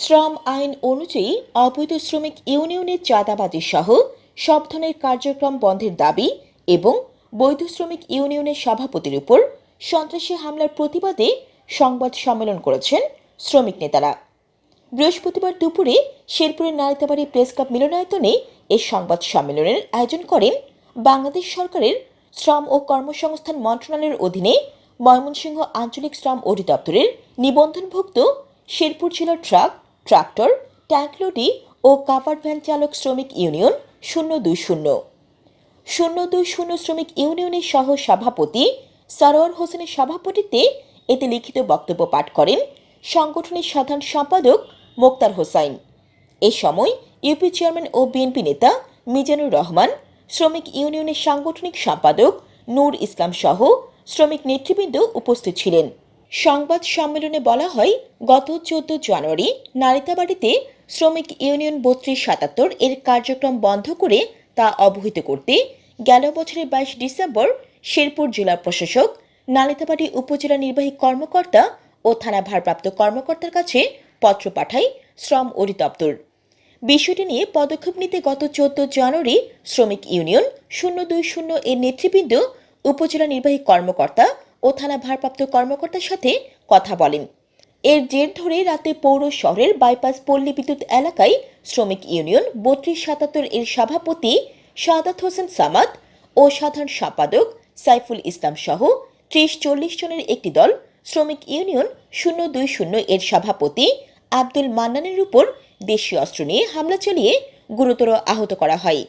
শ্রম আইন অনুযায়ী অবৈধ শ্রমিক ইউনিয়নের চাঁদাবাজি সহ সব ধরনের কার্যক্রম বন্ধের দাবি এবং বৈধ শ্রমিক ইউনিয়নের সভাপতির উপর সন্ত্রাসী হামলার প্রতিবাদে সংবাদ সম্মেলন করেছেন শ্রমিক নেতারা। বৃহস্পতিবার দুপুরে শেরপুরের নারিতাবাড়ি প্রেস ক্লাব মিলনায়তনে এই সংবাদ সম্মেলনের আয়োজন করেন বাংলাদেশ সরকারের শ্রম ও কর্মসংস্থান মন্ত্রণালয়ের অধীনে ময়মনসিংহ আঞ্চলিক শ্রম অধিদপ্তরের নিবন্ধনভুক্ত শেরপুর জেলার ট্রাক ট্রাক্টর, ট্যাঙ্ক লরি ও কাভার্ড ভ্যান চালক শ্রমিক ইউনিয়ন শূন্য দুই শূন্য। শূন্য দুই শূন্য শ্রমিক ইউনিয়নের সহ সভাপতি সারোয়ার হোসেনের সভাপতিত্বে এতে লিখিত বক্তব্য পাঠ করেন সংগঠনের সাধারণ সম্পাদক মোক্তার হোসাইন। এ সময় ইউপি চেয়ারম্যান ও বিএনপি নেতা মিজানুর রহমান, শ্রমিক ইউনিয়নের সাংগঠনিক সম্পাদক নূর ইসলাম সহ শ্রমিক নেতৃবৃন্দ উপস্থিত ছিলেন। সংবাদ সম্মেলনে বলা হয়, গত চোদ্দ জানুয়ারি নারিতাবাড়িতে শ্রমিক ইউনিয়ন বত্রিশ সাতাত্তর এর কার্যক্রম বন্ধ করে তা অবহিত করতে গেল বছরের বাইশ ডিসেম্বর শেরপুর জেলা প্রশাসক নালিতাবাড়ি উপজেলা নির্বাহী কর্মকর্তা ও থানা ভারপ্রাপ্ত কর্মকর্তার কাছে পত্র পাঠায় শ্রম অধিদপ্তর। বিষয়টি নিয়ে পদক্ষেপ নিতে গত চোদ্দ জানুয়ারি শ্রমিক ইউনিয়ন শূন্য দুই শূন্য এর নেতৃবৃন্দ, উপজেলা নির্বাহী কর্মকর্তা ও থানা ভারপ্রাপ্ত কর্মকর্তার সাথে কথা বলেন। এর জের ধরে রাতে পৌর শহরের বাইপাস পল্লী বিদ্যুৎ এলাকায় শ্রমিক ইউনিয়ন বত্রিশ সাতাত্তর এর সভাপতি সাদাত হোসেন সামাদ ও সাধারণ সম্পাদক সাইফুল ইসলাম সহ ত্রিশ চল্লিশ জনের একটি দল শ্রমিক ইউনিয়ন শূন্য দুই শূন্য এর সভাপতি আব্দুল মান্নানের উপর দেশীয় অস্ত্র নিয়ে হামলা চালিয়ে গুরুতর আহত করা হয়।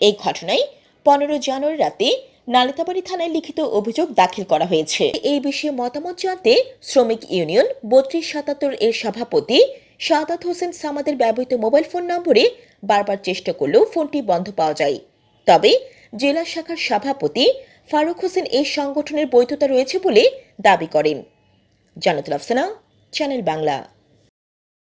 এই ঘটনায় পনেরো জানুয়ারি রাতে নালিতাবাড়ি থানায় লিখিত অভিযোগ দাখিল করা হয়েছে। এই বিষয়ে মতামত জানতে শ্রমিক ইউনিয়ন বত্রিশ সাতাত্তর এর সভাপতি শাহাদাত হোসেন সামাদের ব্যবহৃত মোবাইল ফোন নম্বরে বারবার চেষ্টা করলেও ফোনটি বন্ধ পাওয়া যায়। তবে জেলা শাখার সভাপতি ফারুক হোসেন এই সংগঠনের বৈধতা রয়েছে বলে দাবি করেন। জানাতুল আফসানা, চ্যানেল বাংলা।